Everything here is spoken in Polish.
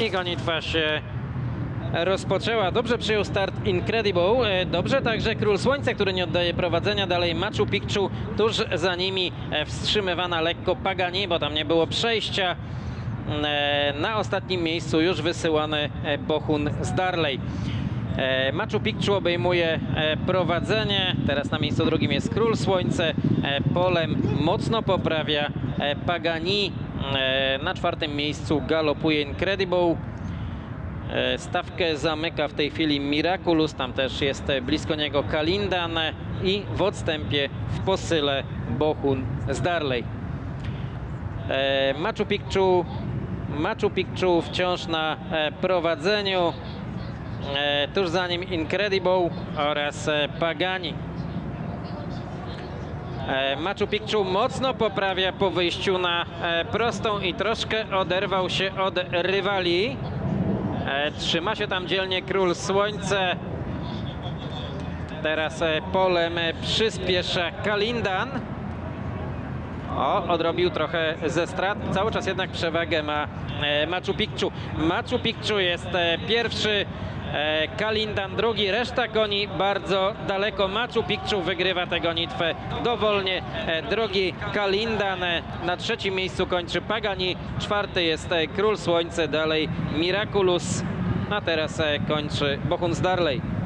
I gonitwa się rozpoczęła. Dobrze przyjął start Incredible. E, Dobrze także Król Słońca, który nie oddaje prowadzenia. Dalej Machu Picchu. Tuż za nimi e, wstrzymywana lekko Pagani, bo tam nie było przejścia. E, Na ostatnim miejscu już wysyłany e, Bohun z Darley. E, Machu Picchu obejmuje e, prowadzenie. Teraz na miejscu drugim jest Król Słońce. E, Polem mocno poprawia e, Pagani. E, Na czwartym miejscu galopuje Incredible. E, Stawkę zamyka w tej chwili Miraculous, tam też jest blisko niego Kalindan i w odstępie w posyle Bohun z Darley. E, Machu Picchu, Machu Picchu wciąż na prowadzeniu, tuż za nim Incredible oraz Pagani. E, Machu Picchu mocno poprawia po wyjściu na e, prostą i troszkę oderwał się od rywali. E, Trzyma się tam dzielnie Król Słońce. Teraz polem przyspiesza Kalindan. O, odrobił trochę ze strat. Cały czas jednak przewagę ma Machu Picchu. Machu Picchu jest pierwszy, Kalindan drugi, reszta goni bardzo daleko. Machu Picchu wygrywa tę gonitwę dowolnie. E, drugi Kalindan e, na trzecim miejscu kończy Pagani. Czwarty jest e, Król Słońce, dalej Miraculous. A teraz e, kończy Bohun z Darley.